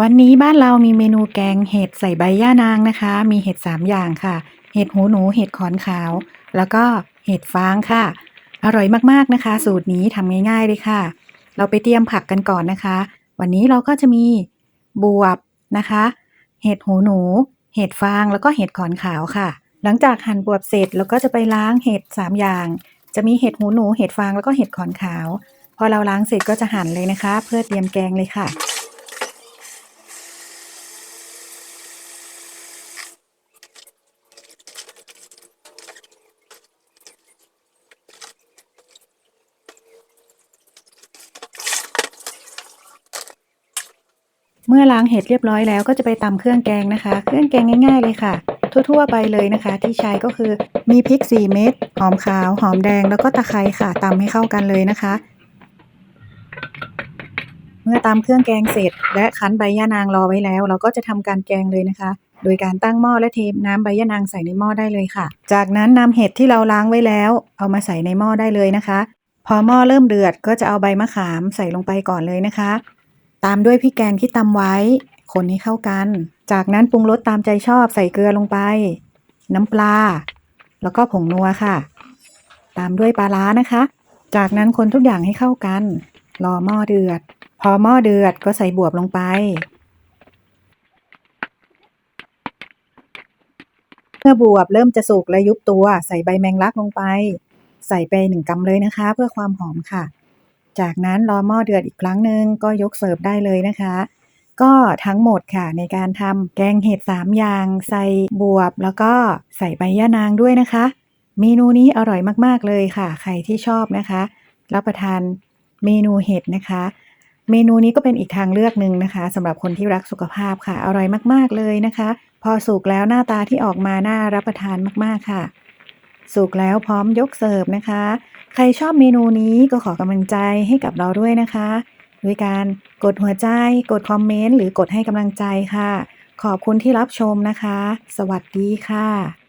วันนี้บ้านเรามีเมนูแกงเห็ดใส่ใบย่านางนะคะ มีเห็ด3อย่างค่ะ เห็ดหูหนู เห็ดขอนขาว แล้วก็เห็ดฟางค่ะ อร่อยมากๆนะคะ สูตรนี้ทำง่ายๆเลยค่ะ เราไปเตรียมผักกันก่อนนะคะ วันนี้เราก็จะมีบวบนะคะ เห็ดหูหนู เห็ดฟาง แล้วก็เห็ดขอนขาวค่ะ หลังจากหั่นบวบเสร็จเราก็จะไปล้างเห็ด3อย่าง จะมีเห็ดหูหนู เห็ดฟาง แล้วก็เห็ดขอนขาว พอเราล้างเสร็จก็จะหั่นเลยนะคะ เพื่อเตรียมแกงเลยค่ะ เมื่อล้างเห็ดเรียบร้อยแล้วก็จะไปตำเครื่องแกงนะคะ เครื่องแกงง่าย ๆ เลยค่ะ ทั่วๆไปเลยนะคะ ที่ใช้ก็คือมีพริก 4 เม็ดหอมขาว หอมแดงแล้วก็ตะไคร้ค่ะตำให้เข้ากันเลยนะคะ เมื่อตำเครื่องแกงเสร็จ และคั้นใบย่านางรอไว้แล้ว เราก็จะทำการแกงเลยนะคะ โดยการตั้งหม้อและเทน้ำใบย่านางใส่ในหม้อได้เลยค่ะ จากนั้นนำเห็ดที่เราล้างไว้แล้ว เอามาใส่ในหม้อได้เลยนะคะ พอหม้อเริ่มเดือดก็จะเอาใบมะขามใส่ลงไปก่อนเลยนะคะ ตามด้วยพริกแกงที่ตำไว้ คนให้เข้ากัน จากนั้นปรุงรสตามใจชอบใส่เกลือลงไป น้ำปลา แล้วก็ผงนัวค่ะ ตามด้วยปลาร้านะคะ จากนั้นคนทุกอย่างให้เข้ากัน รอหม้อเดือด พอหม้อเดือดก็ใส่บวบลงไปเมื่อบวบเริ่มจะสุกและยุบตัว ใส่ใบแมงลักลงไป ใส่ไปหนึ่งกำเลยนะคะ เพื่อความหอมค่ะ จากนั้นรอหม้อเดือดอีกครั้งหนึ่งก็ยกเสิร์ฟได้เลยนะคะ ก็ทั้งหมดค่ะในการทำแกงเห็ดสามอย่าง ใส่บวบ แล้วก็ใส่ใบย่านางด้วยนะคะ เมนูนี้อร่อยมากๆเลยค่ะ ใครที่ชอบนะคะรับประทานเมนูเห็ดนะคะ เมนูนี้ก็เป็นอีกทางเลือกหนึ่งนะคะสำหรับคนที่รักสุขภาพค่ะ อร่อยมากๆเลยนะคะ พอสุกแล้วหน้าตาที่ออกมาน่ารับประทานมากๆค่ะ สุกแล้วพร้อมยกเสิร์ฟนะคะ ใครชอบเมนูนี้ก็ขอกำลังใจให้กับเราด้วยนะคะ ด้วยการกดหัวใจ กดคอมเมนต์หรือกดให้กำลังใจค่ะ ขอบคุณที่รับชมนะคะ สวัสดีค่ะ